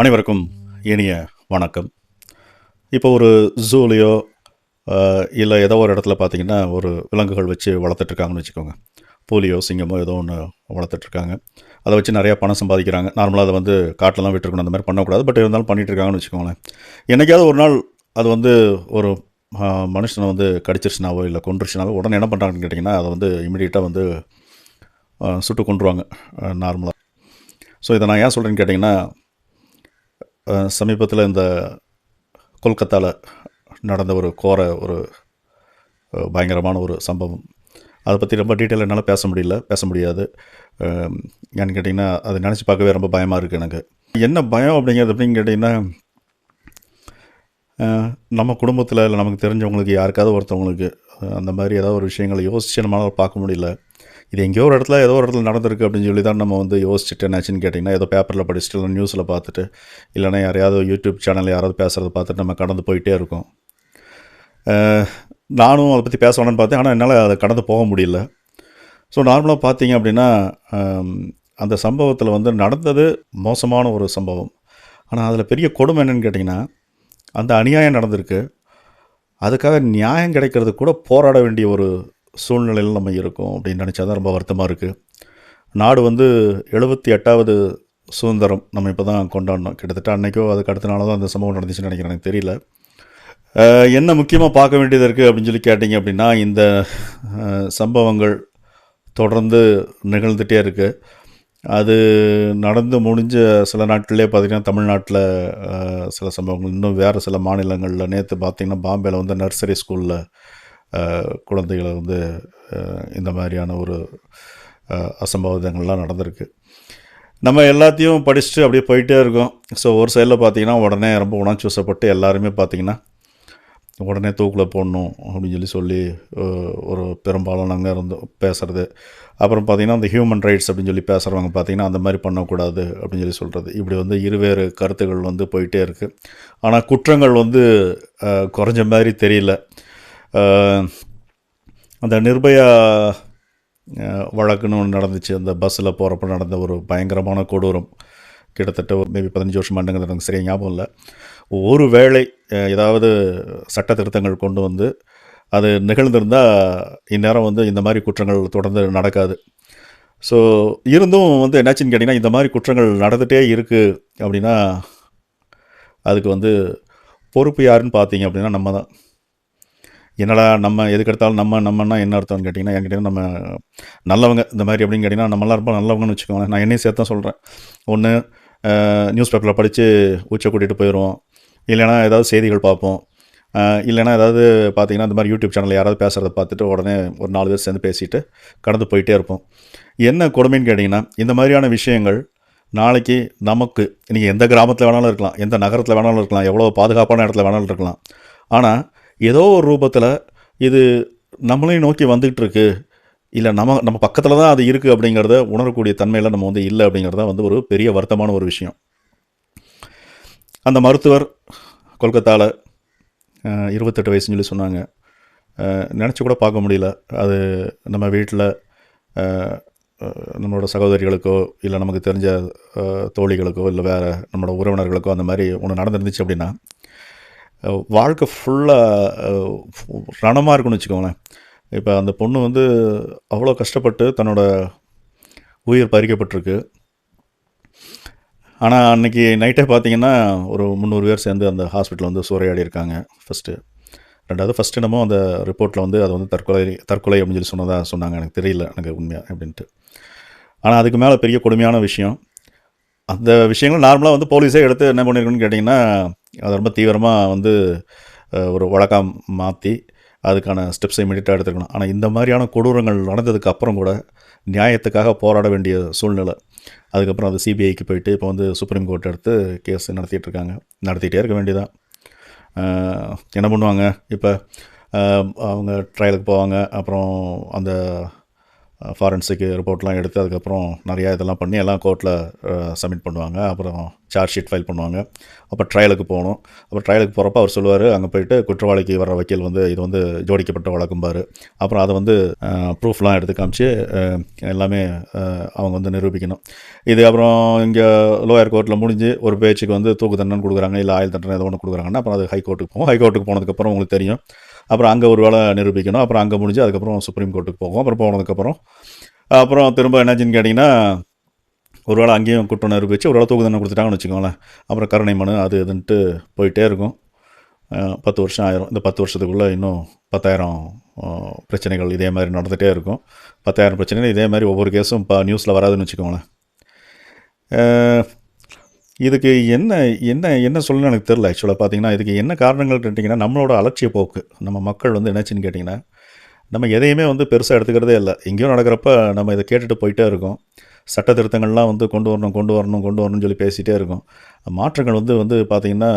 அனைவருக்கும் இனிய வணக்கம். இப்போ ஒரு ஜூலையோ இல்லை ஏதோ ஒரு இடத்துல பார்த்தீங்கன்னா ஒரு விலங்குகள் வச்சு வளர்த்துட்ருக்காங்கன்னு வச்சுக்கோங்க. போலியோ சிங்கமோ ஏதோ ஒன்று வளர்த்துட்ருக்காங்க. அதை வச்சு நிறையா பணம் சம்பாதிக்கிறாங்க. நார்மலாக அதை வந்து காட்டிலலாம் விட்டுருக்கணும் அந்த மாதிரி பண்ணக்கூடாது. பட் இருந்தாலும் பண்ணிகிட்ருக்காங்கன்னு வச்சுக்கோங்களேன். என்னைக்காவது ஒரு நாள் அது வந்து ஒரு மனுஷனை வந்து கடிச்சிருச்சுனாவோ இல்லை கொண்டுருச்சுனாவோ உடனே என்ன பண்ணுறாங்கன்னு கேட்டிங்கன்னா அதை வந்து இமீடியட்டாக வந்து சுட்டு கொண்டுருவாங்க நார்மலாக ஸோ இதை நான் ஏன் சொல்கிறேன்னு கேட்டிங்கன்னா சமீபத்தில் இந்த கொல்கத்தாவில் நடந்த ஒரு கோர ஒரு பயங்கரமான ஒரு சம்பவம். அதை பற்றி ரொம்ப டீட்டெயில் என்னால் பேச முடியல பேச முடியாது. ஏன்னு கேட்டிங்கன்னா அதை நினச்சி பார்க்கவே ரொம்ப பயமாக இருக்குது எனக்கு. என்ன பயம் அப்படிங்கிறது அப்படின்னு கேட்டிங்கன்னா நம்ம குடும்பத்தில் இல்லை நமக்கு தெரிஞ்சவங்களுக்கு யாருக்காவது ஒருத்தவங்களுக்கு அந்த மாதிரி ஏதாவது ஒரு விஷயங்களை யோசிச்சு நம்மளால் பார்க்க முடியல. இது எங்கேயோ ஒரு இடத்துல ஏதோ ஒரு இடத்துல நடந்திருக்கு அப்படின்னு சொல்லி தான் நம்ம வந்து யோசிச்சுட்டு என்னாச்சுன்னு கேட்டிங்கன்னா ஏதோ பேப்பரில் படிச்சுட்டு இல்லை நியூஸில் பார்த்துட்டு இல்லைனா யாரையாவது யூடியூப் சேனலில் யாராவது பேசுகிறத பார்த்துட்டு நம்ம கடந்து போயிட்டே இருக்கோம். நானும் அதை பற்றி பேச வேணாம்னு பார்த்தேன். ஆனால் என்னால் அதை கடந்து போக முடியல. ஸோ நார்மலாக பார்த்தீங்க அப்படின்னா அந்த சம்பவத்தில் வந்து நடந்தது மோசமான ஒரு சம்பவம். ஆனால் அதில் பெரிய கொடுமை என்னன்னு கேட்டிங்கன்னா அந்த அநியாயம் நடந்திருக்கு. அதுக்காக நியாயம் கிடைக்கிறது கூட போராட வேண்டிய ஒரு சூழ்நிலையில் நம்ம இருக்கோம் அப்படின்னு நினச்சா தான் ரொம்ப வருத்தமாக இருக்குது நாடு வந்து எழுபத்தி எட்டாவது சுதந்திரம் நம்ம இப்போ தான் கொண்டாடணும். கிட்டத்தட்ட அன்னைக்கோ அதுக்கு அடுத்த நாளாக தான் அந்த சம்பவம் நடந்துச்சுன்னு நினைக்கிறேன். எனக்கு தெரியல. என்ன முக்கியமாக பார்க்க வேண்டியது இருக்குது அப்படின்னு சொல்லி கேட்டிங்க அப்படின்னா இந்த சம்பவங்கள் தொடர்ந்து நிகழ்ந்துகிட்டே இருக்குது அது நடந்து முடிஞ்ச சில நாட்கள்லேயே பார்த்திங்கன்னா தமிழ்நாட்டில் சில சம்பவங்கள். இன்னும் வேறு சில மாநிலங்களில் நேற்று பார்த்திங்கன்னா பாம்பேயில் வந்து நர்சரி ஸ்கூலில் குழந்தைகளை வந்து இந்த மாதிரியான ஒரு அசம்பாவிதங்கள்லாம் நடந்திருக்கு. நம்ம எல்லாத்தையும் படிச்சுட்டு அப்படியே போயிட்டே இருக்கோம். ஸோ ஒரு சைடில் பார்த்தீங்கன்னா உடனே ரொம்ப உணர்ச்சி வசப்பட்டு எல்லாருமே பார்த்தீங்கன்னா உடனே தூக்கில் போடணும் அப்படின்னு சொல்லி சொல்லி ஒரு ஒரு பெரும்பாலானவங்க இருந்து பேசுகிறது அப்புறம் பார்த்திங்கன்னா அந்த ஹியூமன் ரைட்ஸ் அப்படின்னு சொல்லி பேசுகிறவங்க பார்த்தீங்கன்னா அந்த மாதிரி பண்ணக்கூடாது அப்படின்னு சொல்லி சொல்கிறது இப்படி வந்து இருவேறு கருத்துக்கள் வந்து போயிட்டே இருக்குது ஆனால் குற்றங்கள் வந்து குறைஞ்ச மாதிரி தெரியல. அந்த நிர்பயா வழக்குன்னு ஒன்று நடந்துச்சு. அந்த பஸ்ஸில் போகிறப்ப நடந்த ஒரு பயங்கரமான கொடூரம். கிட்டத்தட்ட ஒரு மேபி பதினஞ்சு வருஷம் ஆண்டுங்கிறது எனக்கு சரியாக ஞாபகம் இல்லை. ஒரு வேளை ஏதாவது சட்ட திருத்தங்கள் கொண்டு வந்து அது நிகழ்ந்திருந்தால் இந்நேரம் வந்து இந்த மாதிரி குற்றங்கள் தொடர்ந்து நடக்காது. ஸோ இருந்தும் வந்து என்னாச்சுன்னு கேட்டிங்கன்னா இந்த மாதிரி குற்றங்கள் நடந்துகிட்டே இருக்குது அப்படின்னா அதுக்கு வந்து பொறுப்பு யாருன்னு பார்த்தீங்க அப்படின்னா நம்ம தான். என்னடா நம்ம எதுக்கெடுத்தாலும் நம்ம நம்மன்னா என்ன அர்த்தம்னு கேட்டிங்கன்னா என் நம்ம நல்லவங்க இந்த மாதிரி அப்படின்னு கேட்டிங்கன்னா நம்மளாம் ரொம்ப நல்லவங்கன்னு வச்சுக்கோங்களேன். நான் என்னையும் சேர்த்து தான் சொல்கிறேன் ஒன்று நியூஸ் பேப்பரில் படித்து ஊச்சை கூட்டிகிட்டு போயிடுவோம் இல்லைனா ஏதாவது செய்திகள் பார்ப்போம். இல்லைனா ஏதாவது பார்த்தீங்கன்னா இந்த மாதிரி யூடியூப் சேனலில் யாராவது பேசுகிறத பார்த்துட்டு உடனே ஒரு நாலு பேர் சேர்ந்து பேசிட்டு கடந்து போயிட்டே இருப்போம். என்ன கொடுமைன்னு கேட்டிங்கன்னா இந்த மாதிரியான விஷயங்கள் நாளைக்கு நமக்கு நீங்கள் எந்த கிராமத்தில் வேணாலும் இருக்கலாம் எந்த நகரத்தில் வேணாலும் இருக்கலாம் எவ்வளோ பாதுகாப்பான இடத்துல வேணாலும் இருக்கலாம். ஆனால் ஏதோ ஒரு ரூபத்தில் இது நம்மளையும் நோக்கி வந்துகிட்டு இருக்கு இல்லை நம்ம நம்ம பக்கத்தில் தான் அது இருக்குது அப்படிங்கிறத உணரக்கூடிய தன்மையில் நம்ம வந்து இல்லை அப்படிங்கிறத வந்து ஒரு பெரிய வருத்தமான ஒரு விஷயம். அந்த மருத்துவர் கொல்கத்தாவில் இருபத்தெட்டு வயசுன்னு சொல்லி சொன்னாங்க. நினச்சி கூட பார்க்க முடியல. அது நம்ம வீட்டில் நம்மளோட சகோதரிகளுக்கோ இல்லை நமக்கு தெரிஞ்ச தோழிகளுக்கோ இல்லை வேறு நம்மளோட உறவினர்களுக்கோ அந்த மாதிரி ஒன்று நடந்துருந்துச்சு அப்படின்னா வாழ்க்கை ஃபுல்லாக ரணமாக இருக்குன்னு வச்சுக்கோங்களேன். இப்போ அந்த பொண்ணு வந்து அவ்வளோ கஷ்டப்பட்டு தன்னோட உயிர் பறிக்கப்பட்டிருக்கு. ஆனால் அன்றைக்கி நைட்டே பார்த்தீங்கன்னா ஒரு முந்நூறு பேர் சேர்ந்து அந்த ஹாஸ்பிட்டல் வந்து சூறையாடி இருக்காங்க. ஃபஸ்ட்டு ரெண்டாவது ஃபஸ்ட்டு என்னமோ அந்த ரிப்போர்ட்டில் வந்து அது வந்து தற்கொலை தற்கொலை அப்படின்னு சொல்லி சொன்னதாக சொன்னாங்க. எனக்கு தெரியல எனக்கு உண்மையாக அப்படின்ட்டு. ஆனால் அதுக்கு மேலே பெரிய கொடுமையான விஷயம். அந்த விஷயங்கள் நார்மலாக வந்து போலீஸே எடுத்து என்ன பண்ணியிருக்குன்னு கேட்டிங்கன்னா அதை ரொம்ப தீவிரமாக வந்து ஒரு வழக்கம் மாற்றி அதுக்கான ஸ்டெப்ஸை இமீடியட்டாக எடுத்துக்கணும் ஆனால் இந்த மாதிரியான கொடூரங்கள் நடந்ததுக்கு அப்புறம் கூட நியாயத்துக்காக போராட வேண்டிய சூழ்நிலை. அதுக்கப்புறம் அது சிபிஐக்கு போயிட்டு இப்போ வந்து சுப்ரீம் கோர்ட் எடுத்து கேஸ் நடத்திட்டு இருக்காங்க. நடத்திட்டே இருக்க வேண்டியதான் என்ன பண்ணுவாங்க? இப்போ அவங்க ட்ரையலுக்கு போவாங்க. அப்புறம் அந்த ஃபாரன்சிக் ரிப்போர்ட்லாம் எடுத்து அதுக்கப்புறம் நிறையா இதெல்லாம் பண்ணி எல்லாம் கோர்ட்டில் சப்மிட் பண்ணுவாங்க. அப்புறம் சார்ஜ் ஷீட் ஃபைல் பண்ணுவாங்க. அப்புறம் ட்ரையலுக்கு போகணும். அப்புறம் ட்ரையலுக்கு போகிறப்ப அவர் சொல்லுவார் அங்கே போயிட்டு குற்றவாளிக்கு வர வக்கீல் வந்து இது வந்து ஜோடிக்கப்பட்ட வழக்கும்பார். அப்புறம் அதை வந்து ப்ரூஃப்லாம் எடுத்து காமிச்சு எல்லாமே அவங்க வந்து நிரூபிக்கணும். இது அப்புறம் இங்கே லோயர் கோர்ட்டில் முடிஞ்சு ஒரு பேச்சுக்கு வந்து தூக்கு தண்டனை கொடுக்குறாங்க இல்லை ஆயுள் தண்டனை ஏதோ ஒன்று கொடுக்குறாங்கன்னா அப்புறம் அது ஹைகோர்ட்டுக்கு போகும் ஹை கோர்ட்டுக்கு போனதுக்கப்புறம் உங்களுக்கு தெரியும். அப்புறம் அங்கே ஒரு வேளை நிரூபிக்கணும். அப்புறம் அங்கே முடிஞ்சு அதுக்கப்புறம் சுப்ரீம் கோர்ட்டுக்கு போகும் அப்புறம் போனதுக்கப்புறம் அப்புறம் திரும்ப என்னாச்சுன்னு கேட்டிங்கன்னா ஒரு வேளை அங்கேயும் குற்றம் நிரூபிச்சு ஒரு வேளை தூக்கு தண்டனை கொடுத்துட்டாங்கன்னு வச்சுக்கோங்களேன். அப்புறம் கருணை மனு அது இதுன்ட்டு போயிட்டே இருக்கும். பத்து வருஷம் ஆயிரும். இந்த பத்து வருஷத்துக்குள்ளே இன்னும் பத்தாயிரம் பிரச்சனைகள் இதே மாதிரி நடந்துகிட்டே இருக்கும். பத்தாயிரம் பிரச்சனைகள் இதே மாதிரி ஒவ்வொரு கேஸும் இப்போ நியூஸில் வராதுன்னு வச்சுக்கோங்களேன். இதுக்கு என்ன என்ன என்ன சொல்லணும்னு எனக்கு தெரில ஆக்சுவலாக பார்த்தீங்கன்னா. இதுக்கு என்ன காரணங்கள் கேட்டிங்கன்னா நம்மளோட அலட்சிய போக்கு. நம்ம மக்கள் வந்து என்னாச்சுன்னு கேட்டிங்கன்னா நம்ம எதையுமே வந்து பெருசாக எடுத்துக்கிறதே இல்லை. எங்கேயோ நடக்கிறப்ப நம்ம இதை கேட்டுட்டு போயிட்டே இருக்கோம். சட்ட திருத்தங்கள்லாம் வந்து கொண்டு வரணும் கொண்டு வரணும் கொண்டு வரணும்னு சொல்லி பேசிகிட்டே இருக்கோம். மாற்றங்கள் வந்து வந்து பார்த்திங்கன்னா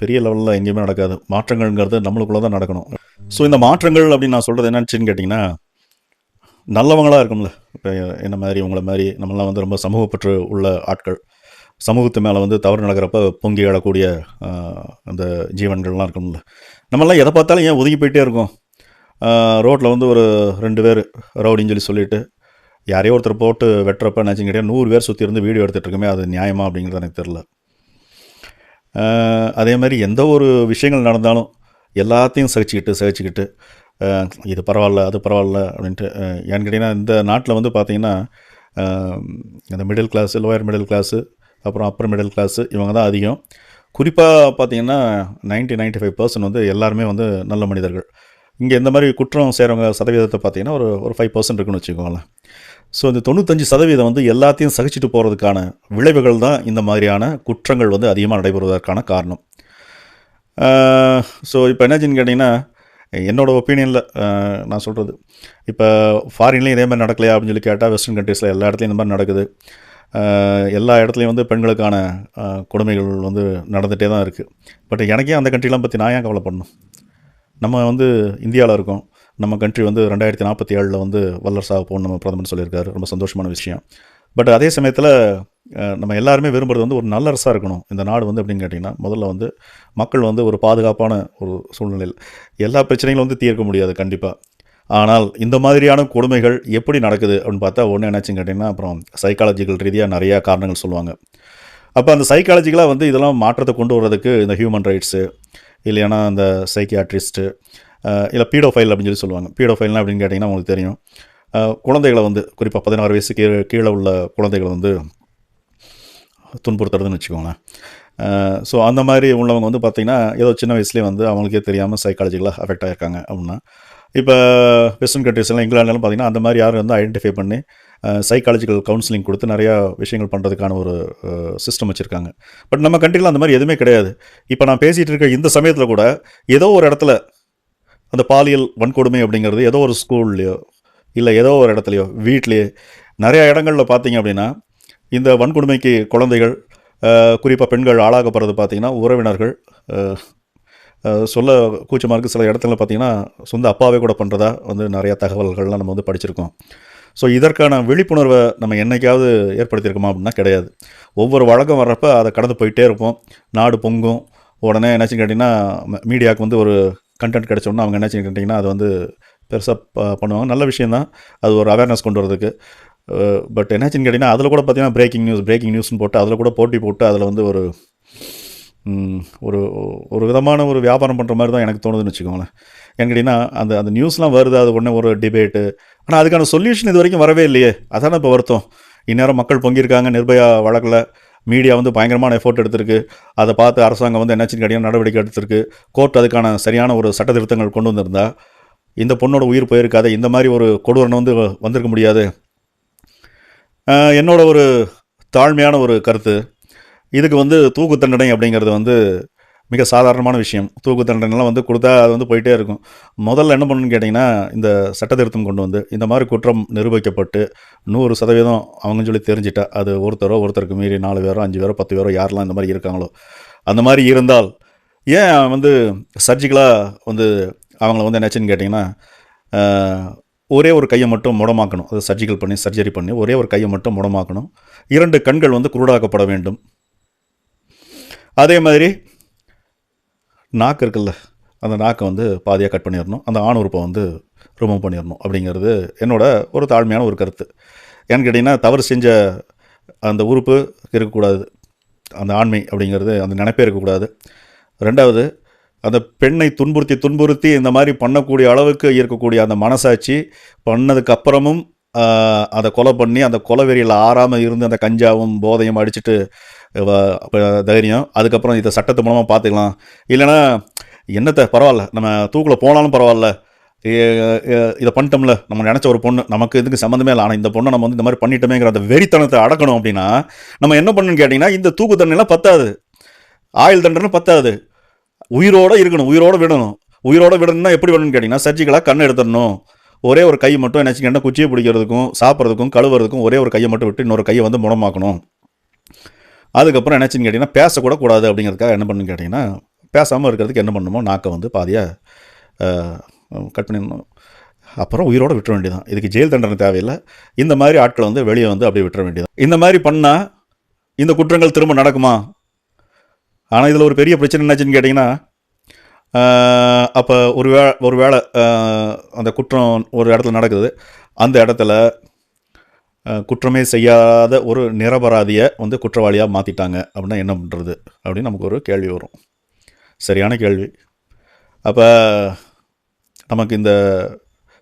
பெரிய லெவலில் எங்கேயுமே நடக்காது. மாற்றங்கள்ங்கிறது நம்மளுக்குள்ளே தான் நடக்கணும். ஸோ இந்த மாற்றங்கள் அப்படின்னு நான் சொல்கிறது என்னன்னு கேட்டிங்கன்னா நல்லவங்களாக இருக்கும்ல. இப்போ என்ன மாதிரி உங்களை மாதிரி நம்மளாம் வந்து ரொம்ப சமூகப்பற்று உள்ள ஆட்கள். சமூகத்து மேலே வந்து தவறு நடக்கிறப்ப பொங்கி எழக்கூடிய அந்த ஜீவன்கள்லாம் இருக்கும்ல. நம்மளாம் எதை பார்த்தாலும் ஏன் ஒதுங்கி போயிட்டே இருக்கோம்? ரோட்டில் வந்து ஒரு ரெண்டு பேர் ரவுடின்னு சொல்லி சொல்லிட்டு யாரையோ ஒருத்தர் போட்டு வெட்டுறப்ப நினச்சிங்க நூறு பேர் சுற்றி இருந்து வீடியோ எடுத்துகிட்டு இருக்கமே அது நியாயமா அப்படிங்கிறது எனக்கு தெரில அதே மாதிரி எந்த ஒரு விஷயங்கள் நடந்தாலும் எல்லாத்தையும் சகிச்சுக்கிட்டு சகிச்சுக்கிட்டு இது பரவாயில்ல அது பரவாயில்ல அப்படின்ட்டு ஏன்னு கேட்டிங்கன்னா இந்த நாட்டில் வந்து பார்த்திங்கன்னா இந்த middle class lower middle class அப்புறம் அப்பர் மிடில் கிளாஸு இவங்க தான் அதிகம். குறிப்பாக பார்த்தீங்கன்னா 90 95% ஃபைவ் பர்சன்ட் வந்து எல்லாருமே வந்து நல்ல மனிதர்கள். இங்கே இந்த மாதிரி குற்றம் செய்கிறவங்க சதவீதத்தை பார்த்தீங்கன்னா ஒரு ஒரு ஃபைவ் பர்சன்ட் இருக்குன்னு வச்சுக்கோங்களேன். ஸோ இந்த தொண்ணூத்தஞ்சு சதவீதம் வந்து எல்லாத்தையும் சகிச்சுட்டு போகிறதுக்கான விளைவுகள் தான் இந்த மாதிரியான குற்றங்கள் வந்து அதிகமாக நடைபெறுவதற்கான காரணம். ஸோ இப்போ என்னச்சுன்னு கேட்டிங்கன்னா என்னோடய ஒப்பீனியனில் நான் சொல்கிறது இப்போ ஃபாரின்லேயும் இதே மாதிரி நடக்கலையா அப்படின்னு சொல்லி கேட்டால் வெஸ்டர்ன் கண்ட்ரீஸில் எல்லா இடத்துலையும் இந்த மாதிரி நடக்குது. எல்லா இடத்துலையும் வந்து பெண்களுக்கான கொடுமைகள் வந்து நடந்துகிட்டே தான் இருக்குது பட் எனக்கே அந்த கண்ட்ரிலாம் பற்றி நான் ஏன் கவலைப்படணும்? நம்ம வந்து இந்தியாவில் இருக்கோம். நம்ம கண்ட்ரி வந்து ரெண்டாயிரத்தி நாற்பத்தி ஏழில் வந்து வல்லரசாக போகணும் நம்ம பிரதமர் சொல்லியிருக்காரு. ரொம்ப சந்தோஷமான விஷயம். பட் அதே சமயத்தில் நம்ம எல்லாருமே விரும்புகிறது வந்து ஒரு நல்ல அரசாக இருக்கணும். இந்த நாடு வந்து அப்படின்னு கேட்டிங்கன்னா முதல்ல வந்து மக்கள் வந்து ஒரு பாதுகாப்பான ஒரு சூழ்நிலையில் எல்லா பிரச்சனைகளும் வந்து தீர்க்க முடியாது கண்டிப்பாக ஆனால் இந்த மாதிரியான கொடுமைகள் எப்படி நடக்குது அப்படின்னு பார்த்தா ஒன்று என்னாச்சுன்னு கேட்டிங்கன்னா அப்புறம் சைக்காலஜிக்கல் ரீதியாக நிறையா காரணங்கள் சொல்லுவாங்க. அப்போ அந்த சைக்காலஜிக்கலாக வந்து இதெல்லாம் மாற்றத்தை கொண்டு வர்றதுக்கு இந்த ஹியூமன் ரைட்ஸு இல்லைன்னா அந்த சைக்கியாட்ரிஸ்ட்டு இல்லை பீடோஃபைல் அப்படின்னு சொல்லி சொல்லுவாங்க. பீடோஃபைல்னா அப்படின்னு கேட்டிங்கன்னா உங்களுக்கு தெரியும். குழந்தைகளை வந்து குறிப்பாக பதினாறு வயசு கீழே கீழே உள்ள குழந்தைகளை வந்து துன்புறுத்துறதுன்னு வச்சுக்கோங்களேன். ஸோ அந்த மாதிரி உள்ளவங்க வந்து பார்த்திங்கன்னா ஏதோ சின்ன வயசுலேயே வந்து அவங்களுக்கே தெரியாமல் சைக்காலஜிக்கலாக அஃபெக்ட் ஆகிருக்காங்க அப்படின்னா இப்போ வெஸ்டர்ன் கண்ட்ரிஸ்லாம் இங்கிலாண்டிலும் பார்த்திங்கன்னா அந்த மாதிரி யாரும் வந்து ஐடென்டிஃபை பண்ணி சைக்காலஜிக்கல் கவுன்சிலிங் கொடுத்து நிறையா விஷயங்கள் பண்ணுறதுக்கான ஒரு சிஸ்டம் வச்சுருக்காங்க. பட் நம்ம கண்ட்ரியில் அந்த மாதிரி எதுவுமே கிடையாது. இப்போ நான் பேசிகிட்டு இருக்க இந்த சமயத்தில் கூட ஏதோ ஒரு இடத்துல அந்த பாலியல் வன்கொடுமை அப்படிங்கிறது ஏதோ ஒரு ஸ்கூல்லையோ இல்லை ஏதோ ஒரு இடத்துலையோ வீட்லேயே நிறையா இடங்களில் பார்த்தீங்க அப்படின்னா இந்த வன்கொடுமைக்கு குழந்தைகள் குறிப்பாக பெண்கள் ஆளாகப்படுறது பார்த்தீங்கன்னா உறவினர்கள் சொல்ல கூச்சமாக இருக்குது சில இடத்துல பார்த்தீங்கன்னா சொந்த அப்பாவே கூட பண்ணுறதா வந்து நிறையா தகவல்கள்லாம் நம்ம வந்து படிச்சிருக்கோம். ஸோ இதற்கான விழிப்புணர்வை நம்ம என்னைக்காவது ஏற்படுத்தியிருக்கோமா அப்படின்னா கிடையாது. ஒவ்வொரு வழக்கம் வர்றப்ப அதை கடந்து போயிட்டே இருப்போம். நாடு பொங்கும். உடனே என்னாச்சுன்னு கேட்டிங்கன்னா மீடியாவுக்கு வந்து ஒரு கண்டென்ட் கிடைச்சோன்னா அவங்க என்னாச்சுன்னு கேட்டிங்கன்னா அது வந்து பெருசாக பண்ணுவாங்க. நல்ல விஷயந்தான் அது ஒரு அவேர்னஸ் கொண்டு வரதுக்கு பட் என்னாச்சுன்னு கேட்டிங்கன்னா அதில் கூட பார்த்தீங்கன்னா பிரேக்கிங் நியூஸ் பிரேக்கிங் நியூஸ்னு போட்டு அதில் கூட போட்டி போட்டு அதில் வந்து ஒரு ஒரு ஒரு விதமான ஒரு வியாபாரம் பண்ணுற மாதிரி தான் எனக்கு தோணுதுன்னு வச்சுக்கோங்களேன். ஏன்னு கேட்டிங்கன்னா அந்த அந்த நியூஸ்லாம் வருது அது உடனே ஒரு டிபேட்டு ஆனால் அதுக்கான சொல்யூஷன் இது வரைக்கும் வரவே இல்லையே. அதான் இப்போ வருத்தம். இந்நேரம் மக்கள் பொங்கியிருக்காங்க நிர்பயா வழக்கில். மீடியா வந்து பயங்கரமான எஃபோர்ட் எடுத்திருக்கு. அதை பார்த்து அரசாங்கம் வந்து என்னாச்சுன்னு கேட்டிங்கன்னா நடவடிக்கை எடுத்திருக்கு. கோர்ட் அதுக்கான சரியான ஒரு சட்ட திருத்தங்கள் கொண்டு வந்திருந்தா இந்த பொண்ணோட உயிர் போயிருக்காது இந்த மாதிரி ஒரு கொடூரனை வந்து வந்திருக்க முடியாது. என்னோட ஒரு தாழ்மையான ஒரு கருத்து. இதுக்கு வந்து தூக்கு தண்டனை அப்படிங்கிறது வந்து மிக சாதாரணமான விஷயம். தூக்கு தண்டனைலாம் வந்து கொடுத்தா அது வந்து போயிட்டே இருக்கும். முதல்ல என்ன பண்ணணும்னு கேட்டிங்கன்னா இந்த சட்ட திருத்தம் கொண்டு வந்து இந்த மாதிரி குற்றம் நிரூபிக்கப்பட்டு நூறு சதவீதம் அவங்க சொல்லி தெரிஞ்சிட்டா அது ஒருத்தரோ ஒருத்தருக்கு மீறி நாலு பேரோ அஞ்சு பேரோ பத்து பேரோ யாரெல்லாம் இந்த மாதிரி இருக்காங்களோ அந்த மாதிரி இருந்தால் ஏன் வந்து சர்ஜிக்கலாக வந்து அவங்கள வந்து என்னாச்சுன்னு கேட்டிங்கன்னா ஒரே ஒரு கையை மட்டும் முடமாக்கணும். அது சர்ஜிக்கல் பண்ணி சர்ஜரி பண்ணி ஒரே ஒரு கையை மட்டும் முடமாக்கணும். இரண்டு கண்கள் வந்து குருடாக்கப்பட வேண்டும். அதே மாதிரி நாக்கு இருக்குல்ல அந்த நாக்கை வந்து பாதியாக கட் பண்ணிடணும். அந்த ஆண் உறுப்பை வந்து ரிமூவ் பண்ணிடணும் அப்படிங்கிறது என்னோட ஒரு தாழ்மையான ஒரு கருத்து. ஏன்னு கேட்டிங்கன்னா தவறு செஞ்ச அந்த உறுப்பு இருக்கக்கூடாது. அந்த ஆண்மை அப்படிங்கிறது அந்த நினைப்பே இருக்கக்கூடாது. ரெண்டாவது அந்த பெண்ணை துன்புறுத்தி துன்புறுத்தி இந்த மாதிரி பண்ணக்கூடிய அளவுக்கு இருக்கக்கூடிய அந்த மனசாட்சி பண்ணதுக்கப்புறமும் அதை கொலை பண்ணி அந்த கொலை வெறியில் ஆறாமல் இருந்து அந்த கஞ்சாவும் போதையும் அடிச்சுட்டு தைரியம். அதுக்கப்புறம் இதை சட்டத்து மூலமாக பார்த்துக்கலாம் இல்லைன்னா என்னத்தை பரவாயில்ல நம்ம தூக்கில் போனாலும் பரவாயில்ல இதை பண்ணிட்டோம்ல. நம்ம நினச்ச ஒரு பொண்ணு நமக்கு இதுக்கு சம்மந்தமே இல்லை. ஆனால் இந்த பொண்ணை நம்ம வந்து இந்த மாதிரி பண்ணிட்டோமேங்கிற அந்த வெறித்தனத்தை அடக்கணும் அப்படின்னா நம்ம என்ன பண்ணணும்னு கேட்டிங்கன்னா இந்த தூக்கு தண்டனைலாம் பத்தாது. ஆயுள் தண்டனை பத்தாது. உயிரோட இருக்கணும். உயிரோட விடணும். உயிரோட விடணும்னா எப்படி விடணும்னு கேட்டிங்கன்னா சர்ஜிக்கலாக கண் எடுத்துடணும். ஒரே ஒரு கை மட்டும் என்ன குச்சியை பிடிக்கிறதுக்கும் சாப்பிட்றதுக்கும் கழுவுறதுக்கும் ஒரே ஒரு கையை மட்டும் விட்டு இன்னொரு கையை வந்து முடமாக்கணும். அதுக்கப்புறம் என்னாச்சுன்னு கேட்டிங்கன்னா பேசக்கூட கூடாது அப்படிங்கிறதுக்காக என்ன பண்ணுன்னு கேட்டிங்கன்னா பேசாமல் இருக்கிறதுக்கு என்ன பண்ணணுமோ நாக்கை வந்து பாதியாக கட் பண்ணிடணும். அப்புறம் உயிரோடு விட்டுற வேண்டியதான் இதுக்கு ஜெயில் தண்டனை தேவையில்லை. இந்த மாதிரி ஆட்களை வந்து வெளியே வந்து அப்படியே விட்டுற வேண்டியதான் இந்த மாதிரி பண்ணால் இந்த குற்றங்கள் திரும்ப நடக்குமா? ஆனால் இதில் ஒரு பெரிய பிரச்சனை என்னாச்சுன்னு கேட்டிங்கன்னா அப்போ ஒரு வே ஒரு வேளை அந்த குற்றம் ஒரு இடத்துல நடக்குது. அந்த இடத்துல குற்றமே செய்யாத ஒரு நிரபராதியை வந்து குற்றவாளியாக மாற்றிட்டாங்க அப்படின்னா என்ன பண்ணுறது அப்படின்னு நமக்கு ஒரு கேள்வி வரும். சரியான கேள்வி. அப்போ நமக்கு இந்த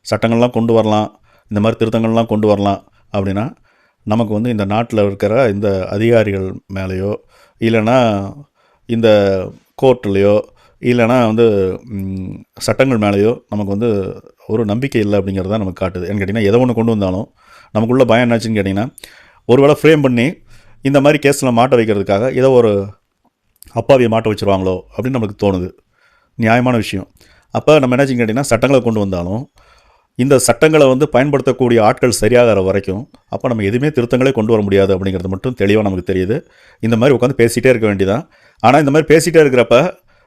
சட்டங்கள்லாம் கொண்டு வரலாம் இந்த மாதிரி திருத்தங்கள்லாம் கொண்டு வரலாம் அப்படின்னா நமக்கு வந்து இந்த நாட்டில் இருக்கிற இந்த அதிகாரிகள் மேலேயோ இல்லைன்னா இந்த கோர்ட்லேயோ இல்லைன்னா வந்து சட்டங்கள் மேலேயோ நமக்கு வந்து ஒரு நம்பிக்கை இல்லை அப்படிங்கிறது தான் நமக்கு காட்டுது. ஏன்னு கேட்டிங்கன்னா எதை ஒன்று கொண்டு வந்தாலும் நமக்குள்ள பயம் என்னாச்சுன்னு கேட்டிங்கன்னா ஒருவேளை ஃப்ரேம் பண்ணி இந்த மாதிரி கேஸில் மாட்ட வைக்கிறதுக்காக ஏதோ ஒரு அப்பாவியை மாட்ட வச்சிருவாங்களோ அப்படின்னு நமக்கு தோணுது. நியாயமான விஷயம். அப்போ நம்ம என்னாச்சுன்னு கேட்டிங்கன்னா சட்டங்களை கொண்டு வந்தாலும் இந்த சட்டங்களை வந்து பயன்படுத்தக்கூடிய ஆட்கள் சரியாகிற வரைக்கும் அப்போ நம்ம எதுவுமே திருத்தங்களே கொண்டு வர முடியாது அப்படிங்கிறது மட்டும் தெளிவாக நமக்கு தெரியுது. இந்த மாதிரி உட்காந்து பேசிகிட்டே இருக்க வேண்டியதான் ஆனால் இந்த மாதிரி பேசிகிட்டே இருக்கிறப்ப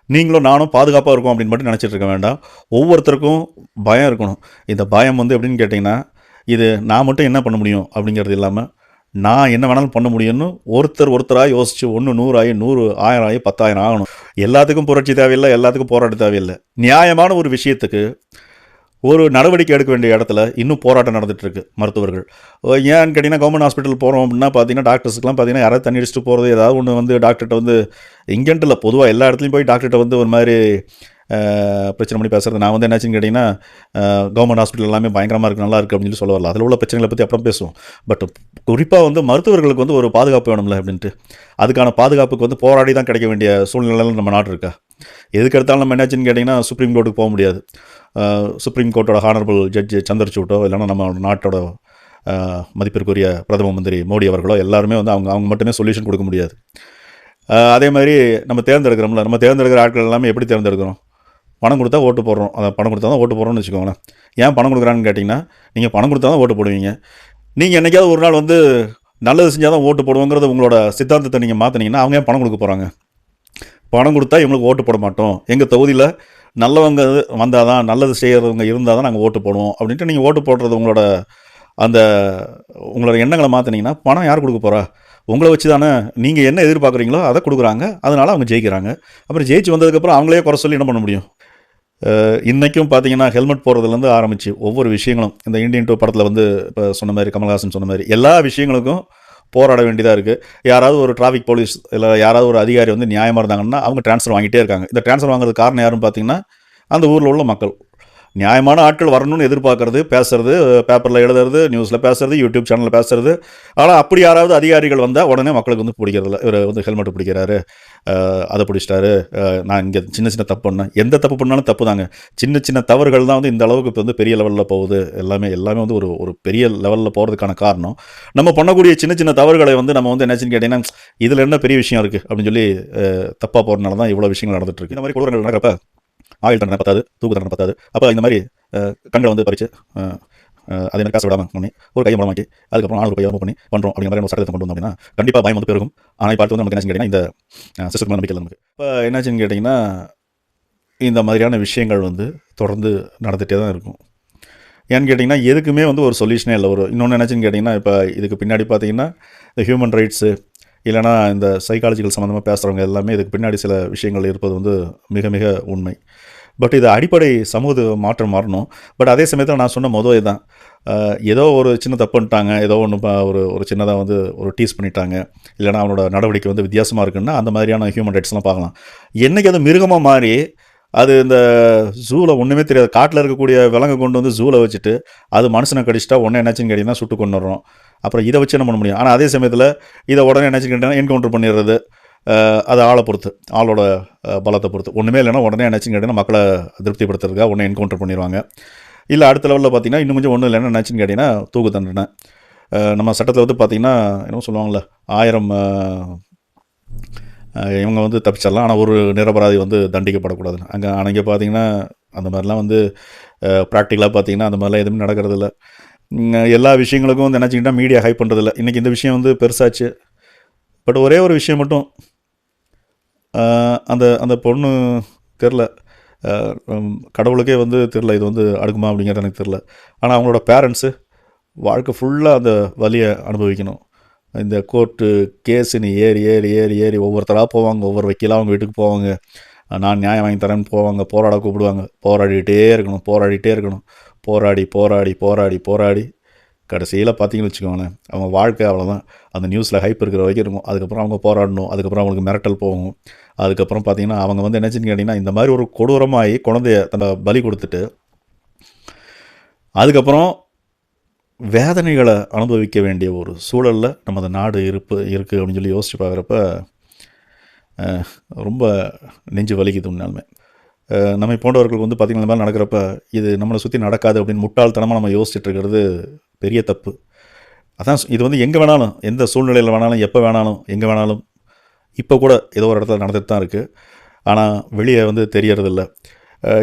நீங்களும் நானும் பாதுகாப்பாக இருக்கும் அப்படின்னு மட்டும் நினச்சிட்டு இருக்க வேண்டாம். ஒவ்வொருத்தருக்கும் பயம் இருக்கணும். இந்த பயம் வந்து எப்படின்னு கேட்டிங்கன்னா இது நான் மட்டும் என்ன பண்ண முடியும் அப்படிங்கிறது இல்லாமல் நான் என்ன வேணாலும் பண்ண முடியும்னு ஒருத்தர் ஒருத்தராக யோசிச்சு ஒன்று நூறாயி நூறு ஆயிரம் ஆகி பத்தாயிரம் ஆகணும். எல்லாத்துக்கும் புரட்சி தேவையில்லை எல்லாத்துக்கும் போராட்ட தேவையில்லை. நியாயமான ஒரு விஷயத்துக்கு ஒரு நடவடிக்கை எடுக்க வேண்டிய இடத்துல இன்னும் போராட்டம் நடந்துகிட்டு இருக்கு மருத்துவர்கள் ஏன்னு கேட்டிங்கன்னா கவர்மெண்ட் ஹாஸ்பிட்டல் போகிறோம் அப்படின்னா பார்த்தீங்கன்னா டாக்டர்ஸ்க்குலாம் பார்த்தீங்கன்னா யாராவது தண்ணி அடிச்சுட்டு போகிறது ஏதாவது ஒன்று வந்து டாக்டர்கிட்ட வந்து இங்கேன்ட்டு இல்லை பொதுவாக எல்லா இடத்துலையும் போய் டாக்டர்கிட்ட வந்து ஒரு மாதிரி பிரச்சனை பண்ணி பேசுறது. நான் வந்து என்னாச்சுன்னு கேட்டிங்கன்னா கவர்மெண்ட் ஹாஸ்பிட்டல் எல்லாமே பயங்கரமாக இருக்குது நல்லா இருக்குது அப்படின்னு சொல்லி சொல்ல வரல. அதில் உள்ள பிரச்சனைகளை பற்றி அப்புறம் பேசுவோம். பட் குறிப்பாக வந்து மருத்துவர்களுக்கு வந்து ஒரு பாதுகாப்பு வேணும்ல அப்படின்ட்டு. அதுக்கான பாதுகாப்புக்கு வந்து போராடி தான் கிடைக்க வேண்டிய சூழ்நிலையில் நம்ம நாடு இருக்கா? எதுக்கு எடுத்தாலும் நம்ம என்னாச்சுன்னு கேட்டிங்கன்னா சுப்ரீம் கோர்ட்டுக்கு போக முடியாது. சுப்ரீம் கோர்ட்டோட ஹானரபிள் ஜட்ஜு சந்திரசூட்டோ இல்லைன்னா நம்ம நாட்டோட மதிப்பிற்குரிய பிரதம மந்திரி மோடி அவர்களோ எல்லாருமே வந்து அவங்க அவங்க மட்டுமே சொல்யூஷன் கொடுக்க முடியாது. அதே மாதிரி நம்ம தேர்ந்தெடுக்கிறோம்ல நம்ம தேர்ந்தெடுக்கிற ஆட்கள் எல்லாமே எப்படி தேர்ந்தெடுக்கிறோம்? பணம் கொடுத்தா ஓட்டு போடுறோம். அதை பணம் கொடுத்தா தான் ஓட்டு போடுறோம்னு வச்சுக்கோங்களேன். ஏன் பணம் கொடுக்குறான்னு கேட்டிங்கன்னா நீங்கள் பணம் கொடுத்தா தான் ஓட்டு போடுவீங்க. நீங்கள் என்றைக்காவது ஒரு நாள் வந்து நல்லது செஞ்சால் தான் ஓட்டு போடுவோங்கிறது உங்களோட சித்தாந்தத்தை நீங்கள் மாற்றினீங்கன்னா அவங்க ஏன் பணம் கொடுக்க போகிறாங்க பணம் கொடுத்தா இவங்களுக்கு ஓட்டு போட மாட்டோம். எங்கள் தொகுதியில் நல்லவங்க வந்தால் தான் நல்லது செய்கிறவங்க இருந்தால் தான் நாங்கள் ஓட்டு போடுவோம் அப்படின்ட்டு நீங்கள் ஓட்டு போடுறது உங்களோட அந்த உங்களோட எண்ணங்களை மாற்றினீங்கன்னா பணம் யார் கொடுக்க போகிறா உங்களை வச்சு தானே நீங்கள் என்ன எதிர்பார்க்குறீங்களோ அதை கொடுக்குறாங்க. அதனால் அவங்க ஜெயிக்கிறாங்க. அப்புறம் ஜெயிச்சு வந்ததுக்கப்புறம் அவங்களே குறை சொல்லி என்ன பண்ண முடியும்? இன்றைக்கும் பார்த்தீங்கன்னா ஹெல்மெட் போடுறதுலேருந்து ஆரம்பித்து ஒவ்வொரு விஷயங்களும். இந்த இந்தியன் டூ படத்தில் வந்து இப்போ சொன்ன மாதிரி கமல்ஹாசன் சொன்ன மாதிரி எல்லா விஷயங்களுக்கும் போராட வேண்டியதாக இருக்குது யாராவது ஒரு டிராஃபிக் போலீஸ் இல்லை யாராவது ஒரு அதிகாரி வந்து நியாயமாக இருந்தாங்கன்னா அவங்க ட்ரான்ஸ்ஃபர் வாங்கிட்டே இருக்காங்க. இந்த ட்ரான்ஸ்ஃபர் வாங்குறது காரணம் யாருன்னு பார்த்தீங்கன்னா அந்த ஊரில் உள்ள மக்கள். நியாயமான ஆட்கள் வரணும்னு எதிர்பார்க்கறது பேசுறது பேப்பரில் எழுதுறது நியூஸில் பேசுறது யூடியூப் சேனலில் பேசுறது. ஆனால் அப்படி யாராவது அதிகாரிகள் வந்தால் உடனே மக்களுக்கு வந்து பிடிக்கிறதில்ல. இவர் வந்து ஹெல்மெட் பிடிக்கிறாரு அதை பிடிச்சிட்டாரு நான் இங்கே சின்ன சின்ன தப்பு பண்ணேன். எந்த தப்பு பண்ணாலும் தப்பு தாங்க. சின்ன சின்ன தவறுகள் தான் வந்து இந்த அளவுக்கு இப்போ வந்து பெரிய லெவலில் போகுது. எல்லாமே எல்லாமே வந்து ஒரு ஒரு பெரிய லெவலில் போகிறதுக்கான காரணம். நம்ம பண்ணக்கூடிய சின்ன சின்ன தவறுகளை வந்து நம்ம வந்து என்னாச்சுன்னு கேட்டிங்கன்னா இதில் என்ன பெரிய விஷயம் இருக்குது அப்படின்னு சொல்லி தப்பாக போகிறதுனால தான் இவ்வளோ விஷயங்கள் நடந்துட்டு இருக்கு. இந்த மாதிரி கொடூரங்கள் நடக்கிறப்ப ஆயுள் தண்டனை பத்தாது தூக்கு தண்டனை பத்தாது. அப்போ இந்த மாதிரி கண்களை வந்து பறித்து அதே மாதிரி காசு விடாமல் பண்ணி ஒரு கையை மூலமாக்கி அதுக்கப்புறம் ஆணூறு பையை பண்ணி பண்ணுறோம் அப்படிங்கிற மாதிரி நம்ம சட்டத்தை கொண்டு வந்தோம் அப்படின்னா கண்டிப்பாக பயம் வந்து பெருகும். ஆனால் பார்த்து வந்து நமக்கு என்ன கேட்டிங்கன்னா இந்த சிஸ்டம் நம்பிக்கை நமக்கு. இப்போ என்னாச்சுன்னு கேட்டிங்கன்னா இந்த மாதிரியான விஷயங்கள் வந்து தொடர்ந்து நடந்துகிட்டே தான் இருக்கும். ஏன்னு கேட்டிங்கன்னா எதுக்குமே வந்து ஒரு சொல்யூஷனே இல்லை. ஒரு இன்னொன்று என்னாச்சுன்னு கேட்டிங்கன்னா இப்போ இதுக்கு பின்னாடி பார்த்தீங்கன்னா இந்த ஹியூமன் ரைட்ஸு இல்லைனா இந்த சைக்காலஜிக்கல் சம்மந்தமாக பேசுகிறவங்க எல்லாமே இதுக்கு பின்னாடி சில விஷயங்கள் இருப்பது வந்து மிக மிக உண்மை. பட் இது அடிப்படை சமூக மாற்றம் மாறணும். பட் அதே சமயத்தில் நான் சொன்ன மொதல் இதுதான். ஏதோ ஒரு சின்ன தப்பு பண்ணிட்டாங்க ஏதோ ஒன்று ஒரு ஒரு சின்னதாக வந்து ஒரு டீஸ் பண்ணிட்டாங்க. இல்லைனா அவனோட நடவடிக்கை வந்து வித்தியாசமாக இருக்குன்னா அந்த மாதிரியான ஹியூமன் ரைட்ஸ்லாம் பார்க்கலாம். என்னைக்கு அது மிருகமாக மாறி அது இந்த ஜூவில் ஒன்றுமே தெரியாது. காட்டில் இருக்கக்கூடிய விலங்கை கொண்டு வந்து ஜூவில் வச்சுட்டு அது மனுஷனை கடிச்சிட்டா உடனே என்னாச்சுன்னு கேட்டிங்கன்னா சுட்டு கொண்டு அப்புறம் இதை வச்சு என்ன பண்ண முடியும்? ஆனால் அதே சமயத்தில் இதை உடனே என்னாச்சுன்னு கேட்டிங்கன்னா என்கவுண்டர் பண்ணிடுறது. அது ஆளை பொறுத்து ஆளோட பலத்தை பொறுத்து. ஒன்றுமே இல்லைன்னா உடனே என்னாச்சுன்னு கேட்டிங்கன்னா மக்களை திருப்திப்படுத்துறதுக்காக உடனே என்கவுண்டர் பண்ணிடுவாங்க இல்லை அடுத்த லெவலில் பார்த்தீங்கன்னா இன்னும் கொஞ்சம் ஒன்றும் இல்லைன்னா என்னாச்சுன்னு கேட்டிங்கன்னா தூக்கு தண்டனை. நம்ம சட்டத்தில் வந்து பார்த்திங்கன்னா என்ன சொல்லுவாங்கள்ல ஆயிரம் இவங்க வந்து தப்பிச்சிடலாம். ஆனால் ஒரு நிரபராதி வந்து தண்டிக்கப்படக்கூடாது. அங்கே ஆனால் இங்கே பார்த்தீங்கன்னா அந்த மாதிரிலாம் வந்து ப்ராக்டிக்கலாக பார்த்தீங்கன்னா அந்த மாதிரிலாம் எதுவுமே நடக்கிறதில்ல. எல்லா விஷயங்களுக்கும் வந்து நினச்சிக்கிட்டால் மீடியா ஹைப் பண்ணுறதில்ல இன்றைக்கி இந்த விஷயம் வந்து பெருசாச்சு. பட் ஒரே ஒரு விஷயம் மட்டும் அந்த அந்த பொண்ணு தெரில. கடவுளுக்கே வந்து தெரில இது வந்து அடுக்குமா அப்படிங்கிறது எனக்கு தெரில. ஆனால் அவங்களோட பேரண்ட்ஸு வாழ்க்கை ஃபுல்லாக அந்த வலியை அனுபவிக்கணும். இந்த கோர்ட்டு கேஸுன்னு ஏறி ஏறி ஏறி ஏறி ஒவ்வொருத்தராக போவாங்க. ஒவ்வொரு வக்கீலாக அவங்க வீட்டுக்கு போவாங்க. நான் நியாயம் வாங்கி தரேன்னு போவாங்க. போராட கூப்பிடுவாங்க. போராடிட்டே இருக்கணும். போராடிட்டே இருக்கணும். போராடி போராடி போராடி போராடி. கடைசியில் பார்த்தீங்கன்னு வச்சுக்கோங்களேன் அவங்க வாழ்க்கை அவ்வளோதான் அந்த நியூஸில் ஹைப் இருக்கிற வரைக்கும் இருக்கும். அதுக்கப்புறம் அவங்க போராடணும். அதுக்கப்புறம் அவங்களுக்கு மிரட்டல் போகும். அதுக்கப்புறம் பார்த்தீங்கன்னா அவங்க வந்து என்னச்சுன்னு கேட்டிங்கன்னா இந்த மாதிரி ஒரு கொடூரமாகி குழந்தைய தன்னை பலி கொடுத்துட்டு அதுக்கப்புறம் வேதனைகளை அனுபவிக்க வேண்டிய ஒரு சூழலில் நமது நாடு இருப்பு இருக்குது அப்படின்னு சொல்லி யோசிச்சு பார்க்குறப்ப ரொம்ப நெஞ்சு வலிக்குது உண்மையாலுமே. நம்மை போன்றவர்களுக்கு வந்து பார்த்திங்கன்னா இந்த மாதிரி நடக்கிறப்ப இது நம்மளை சுற்றி நடக்காது அப்படின்னு முட்டாள்தனமாக நம்ம யோசிச்சுட்டு இருக்கிறது பெரிய தப்பு. அதான் இது வந்து எங்கே வேணாலும் எந்த சூழ்நிலையில் வேணாலும் எப்போ வேணாலும் எங்கே வேணாலும் இப்போ கூட ஏதோ ஒரு இடத்துல நடந்துட்டு தான் இருக்குது ஆனால் வெளியே வந்து தெரியறதில்ல.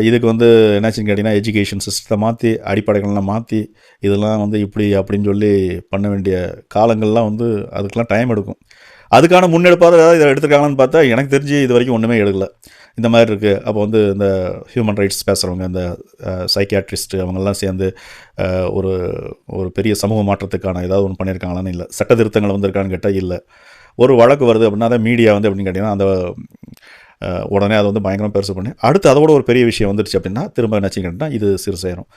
இதுக்கு வந்து என்னாச்சுன்னு கேட்டிங்கன்னா எஜுகேஷன் சிஸ்டத்தை மாற்றி அடிப்படைகள்லாம் மாற்றி இதெல்லாம் வந்து இப்படி அப்படின்னு சொல்லி பண்ண வேண்டிய காலங்கள்லாம் வந்து அதுக்கெலாம் டைம் எடுக்கும். அதுக்கான முன்னெடுப்பாக ஏதாவது இதை எடுத்துருக்காங்களான்னு பார்த்தா எனக்கு தெரிஞ்சு இது வரைக்கும் ஒன்றுமே எடுக்கலை. இந்த மாதிரி இருக்குது அப்போ வந்து இந்த ஹியூமன் ரைட்ஸ் பேசுகிறவங்க இந்த சைக்கியாட்ரிஸ்ட்டு அவங்கெல்லாம் சேர்ந்து ஒரு ஒரு பெரிய சமூக மாற்றத்துக்கான ஏதாவது ஒன்று பண்ணியிருக்காங்களான்னு இல்லை. சட்ட திருத்தங்கள் வந்திருக்கான்னு கேட்டால் இல்லை. ஒரு வழக்கு வருது அப்படின்னா அதை மீடியா வந்து அப்படின்னு கேட்டிங்கன்னா அந்த உடனே அதை வந்து பயங்கரமாக பெருசு பண்ணி அடுத்து அதோட ஒரு பெரிய விஷயம் வந்துருச்சு அப்படின்னா திரும்ப என்ன கேட்டிங்கன்னா இது சிறு சேரும்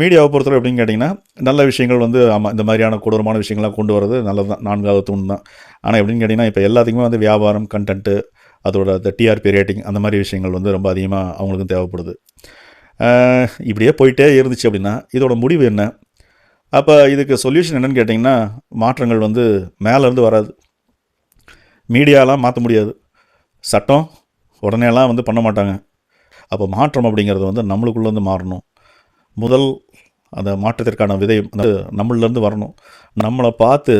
மீடியாவை பொறுத்தவரை அப்படின்னு கேட்டிங்கன்னா நல்ல விஷயங்கள் வந்து ஆமாம் இந்த மாதிரியான கொடூரமான விஷயங்கள்லாம் கொண்டு வரது நல்லது தான் நான்காவது தூண் தான். ஆனால் எப்படின்னு கேட்டிங்கன்னா இப்போ எல்லாத்துக்குமே வந்து வியாபாரம் கண்டென்ட்டு அதோட அந்த டிஆர்பி ரேட்டிங் அந்த மாதிரி விஷயங்கள் வந்து ரொம்ப அதிகமாக அவங்களுக்கும் தேவைப்படுது. இப்படியே போயிட்டே இருந்துச்சு அப்படின்னா இதோட முடிவு என்ன? அப்போ இதுக்கு சொல்யூஷன் என்னன்னு கேட்டிங்கன்னா மாற்றங்கள் வந்து மேலேருந்து வராது. மீடியாலாம் மாற்ற முடியாது. சட்டம் உடனேலாம் வந்து பண்ண மாட்டாங்க. அப்போ மாற்றம் அப்படிங்கிறது வந்து நம்மளுக்குள்ளே வந்து மாறணும். முதல் அந்த மாற்றத்திற்கான விதை வந்து நம்மளிலேருந்து வரணும். நம்மளை பார்த்து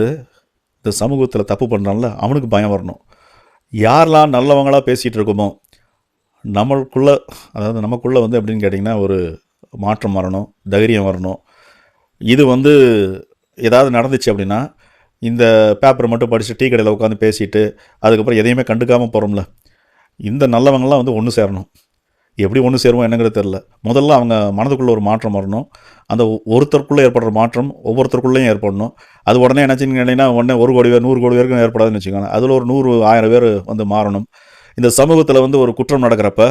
இந்த சமூகத்தில் தப்பு பண்ணுறான்ல அவனுக்கு பயம் வரணும். யாரெல்லாம் நல்லவங்களாக பேசிகிட்டு இருக்கோமோ நம்மளுக்குள்ளே அதாவது நமக்குள்ளே வந்து எப்படின்னு கேட்டிங்கன்னா ஒரு மாற்றம் வரணும் தைரியம் வரணும். இது வந்து ஏதாவது நடந்துச்சு அப்படின்னா இந்த பேப்பரை மட்டும் படித்து டீ கடையில் உட்காந்து பேசிட்டு அதுக்கப்புறம் எதையுமே கண்டுக்காமல் போகிறோம்ல இந்த நல்லவங்களாம் வந்து ஒன்று சேரணும். எப்படி ஒன்று சேருவோம் என்னங்கிறது தெரில முதல்ல அவங்க மனதுக்குள்ளே ஒரு மாற்றம் வரணும். அந்த ஒருத்தருக்குள்ளே ஏற்படுற மாற்றம் ஒவ்வொருத்தருக்குள்ளேயும் ஏற்படணும். அது உடனே என்னாச்சுன்னு கேட்டிங்கன்னா உடனே ஒரு கோடி பேர் நூறு கோடி பேருக்கும் ஏற்படாதுன்னு வச்சுக்கோங்க. அதில் ஒரு நூறு ஆயிரம் பேர் வந்து மாறணும். இந்த சமூகத்தில் வந்து ஒரு குற்றம் நடக்கிறப்ப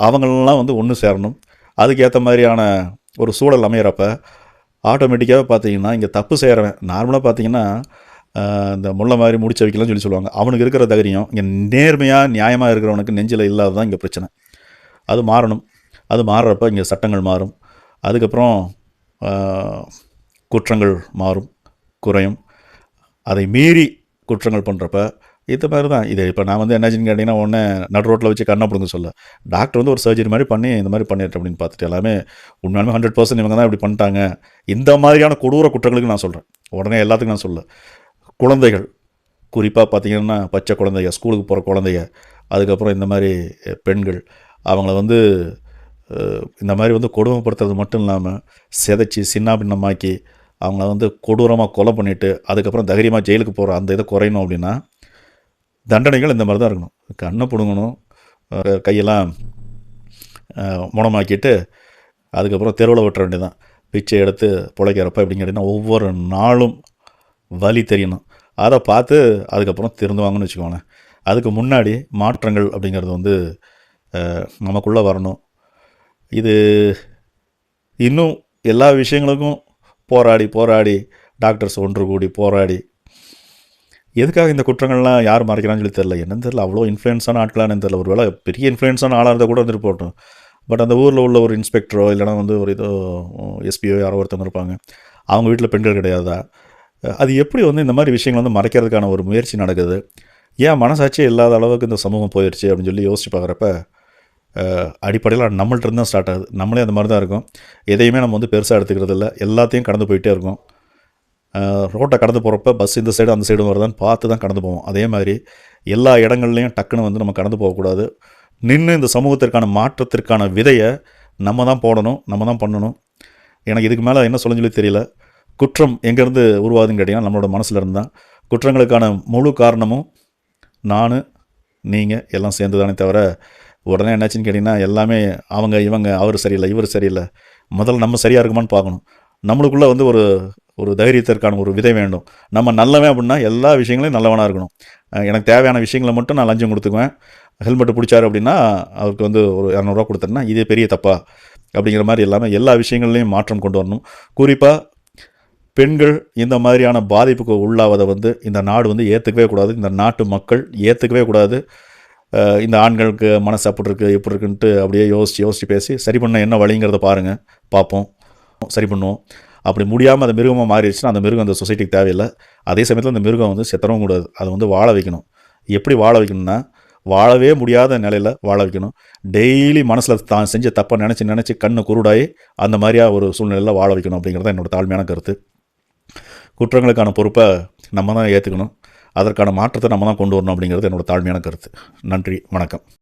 அவங்களெல்லாம் வந்து ஒன்று சேரணும். அதுக்கேற்ற மாதிரியான ஒரு சூழல் அமையிறப்ப ஆட்டோமேட்டிக்காக பார்த்தீங்கன்னா இங்கே தப்பு செய்கிறவன் நார்மலாக பார்த்தீங்கன்னா இந்த முள்ள மாதிரி முடிச்ச வைக்கலாம்னு சொல்லி சொல்லுவாங்க. அவனுக்கு இருக்கிற தைரியம் இங்கே நேர்மையாக நியாயமாக இருக்கிறவனுக்கு நெஞ்சில் இல்லாததான் இங்கே பிரச்சனை. அது மாறணும். அது மாறுறப்ப இங்கே சட்டங்கள் மாறும். அதுக்கப்புறம் குற்றங்கள் மாறும் குறையும். அதை மீறி குற்றங்கள் பண்ணுறப்ப இது மாதிரி தான் இது இப்போ நான் வந்து என்னாச்சுன்னு கேட்டிங்கன்னா உடனே நடு ரோட்டில் வச்சு கண்ணை பிடுங்க சொல்ல. டாக்டர் வந்து ஒரு சர்ஜரி மாதிரி பண்ணி இந்த மாதிரி பண்ணிட்டு அப்படின்னு பார்த்துட்டு எல்லாமே உண்மையாலுமே ஹண்ட்ரட் பர்சன்ட் இவங்க தான் இப்படி பண்ணிட்டாங்க. இந்த மாதிரியான கொடூர குற்றங்களுக்கு நான் சொல்கிறேன் உடனே எல்லாத்துக்கும் நான் சொல்ல. குழந்தைகள் குறிப்பாக பார்த்தீங்கன்னா பச்சை குழந்தைங்க ஸ்கூலுக்கு போகிற குழந்தைங்க அதுக்கப்புறம் இந்த மாதிரி பெண்கள் அவங்கள வந்து இந்த மாதிரி வந்து கொடுமைப்படுத்துறது மட்டும் இல்லாமல் சிதைச்சி சின்னாபின்னமாக்கி அவங்கள வந்து கொடூரமாக கொலை பண்ணிவிட்டு அதுக்கப்புறம் தைரியமாக ஜெயிலுக்கு போகிற அந்த இதை குறையணும் அப்படின்னா தண்டனைகள் இந்த மாதிரி தான் இருக்கணும். கண்ணை பிடுங்கணும் கையெல்லாம் அஹ், முடமாக்கிட்டு அதுக்கப்புறம் தெருவில் விட்டுற வேண்டியதான் பிச்சை எடுத்து பிழைக்கிறப்ப அப்படின்னு கேட்டிங்கன்னா ஒவ்வொரு நாளும் வலி தெரியணும். அதை பார்த்து அதுக்கப்புறம் திருந்துவாங்கன்னு வச்சுக்கோங்களேன். அதுக்கு முன்னாடி மாற்றங்கள் அப்படிங்கிறது வந்து நமக்குள்ளே வரணும். இது இன்னும் எல்லா விஷயங்களுக்கும் போராடி போராடி டாக்டர்ஸ் ஒன்று கூடி போராடி. எதுக்காக இந்த குற்றங்கள்லாம் யார் மறைக்கிறான்னு சொல்லி தெரில என்னன்னு தெரில அவ்வளோ இன்ஃப்ளூயன்ஸான ஆட்களானு தெரில ஒரு வேளை பெரிய இன்ஃப்ளூயன்ஸான ஆளாக இருந்தால் கூட வந்துட்டு போட்டோம். பட் அந்த ஊரில் உள்ள ஒரு இன்ஸ்பெக்டரோ இல்லைனா வந்து ஒரு இதோ எஸ்பியோ யாரோ ஒருத்தவங்க இருப்பாங்க. அவங்க வீட்டில் பெண்கள் கிடையாதா? அது எப்படி வந்து இந்த மாதிரி விஷயங்கள் வந்து மறைக்கிறதுக்கான ஒரு முயற்சி நடக்குது? ஏன் மனசாட்சியே இல்லாத அளவுக்கு இந்த சமூகம் போயிடுச்சு அப்படின்னு சொல்லி யோசிச்சு பார்க்குறப்ப அடிப்படையில் நம்மள்ட்ட இருந்து தான் ஸ்டார்ட் ஆகுது. நம்மளே அந்த மாதிரி தான் இருக்கும். எதையுமே நம்ம வந்து பெருசாக எடுத்துக்கிறது இல்லை. எல்லாத்தையும் கடந்து போயிட்டே இருக்கும். ரோட்டை கடந்து போகிறப்ப பஸ் இந்த சைடு அந்த சைடு வருதான்னு பார்த்து தான் கடந்து போவோம். அதே மாதிரி எல்லா இடங்கள்லையும் டக்குன்னு வந்து நம்ம கடந்து போகக்கூடாது. நின்று இந்த சமூகத்திற்கான மாற்றத்திற்கான விதையை நம்ம தான் போடணும் நம்ம தான் பண்ணணும். எனக்கு இதுக்கு மேலே என்ன சொல்லுன்னு சொல்லி தெரியல. குற்றம் எங்கேருந்து உருவாதுன்னு கேட்டிங்கன்னா நம்மளோட மனசில் இருந்தால் குற்றங்களுக்கான முழு காரணமும் நான் நீங்கள் எல்லாம் சேர்ந்து தானே தவிர உடனே என்னாச்சுன்னு கேட்டிங்கன்னா எல்லாமே அவங்க இவங்க அவர் சரியில்லை இவர் சரியில்லை. முதல்ல நம்ம சரியாக இருக்குமான்னு பார்க்கணும். நம்மளுக்குள்ளே வந்து ஒரு ஒரு தைரியத்திற்கான ஒரு விதை வேண்டும். நம்ம நல்லவன் அப்படின்னா எல்லா விஷயங்களையும் நல்லவனாக இருக்கணும். எனக்கு தேவையான விஷயங்களை மட்டும் நான் லஞ்சம் கொடுத்துக்குவேன். ஹெல்மெட் பிடிச்சாரு அப்படின்னா அவருக்கு வந்து ஒரு இரநூறுவா கொடுத்தேன்னா இதே பெரிய தப்பா? அப்படிங்கிற மாதிரி எல்லாமே எல்லா விஷயங்கள்லையும் மாற்றம் கொண்டு வரணும். குறிப்பாக பெண்கள் இந்த மாதிரியான பாதிப்புக்கு உள்ளாவதை வந்து இந்த நாடு வந்து ஏற்றுக்கவே கூடாது. இந்த நாட்டு மக்கள் ஏற்றுக்கவே கூடாது. இந்த ஆண்களுக்கு மனசு அப்படி இருக்குது இப்படி இருக்குன்ட்டு அப்படியே யோசித்து யோசித்து பேசி சரி பண்ண என்ன வழிங்கிறத பாருங்கள் பார்ப்போம் சரி பண்ணுவோம். அப்படி முடியாமல் அந்த மிருகமாக மாறிடுச்சுன்னா அந்த மிருகம் அந்த சொசைட்டிக்கு தேவையில்லை. அதே சமயத்தில் அந்த மிருகம் வந்து செத்தரவும் கூடாது. அதை வந்து வாழ வைக்கணும். எப்படி வாழ வைக்கணும்னா வாழவே முடியாத நிலையில் வாழ வைக்கணும். டெய்லி மனசில் தான் செஞ்ச தப்பை நினச்சி நினச்சி கண்ணு குருடாயி அந்த மாதிரியாக ஒரு சூழ்நிலையில் வாழ வைக்கணும் அப்படிங்கிறது என்னோட தாழ்மையான கருத்து. குற்றங்களுக்கான பொறுப்பை நம்ம தான் ஏற்றுக்கணும் அதற்கான மாற்றத்தை நம்ம தான் கொண்டு வரணும் அப்படிங்கிறது என்னோட தாழ்மையான கருத்து. நன்றி வணக்கம்.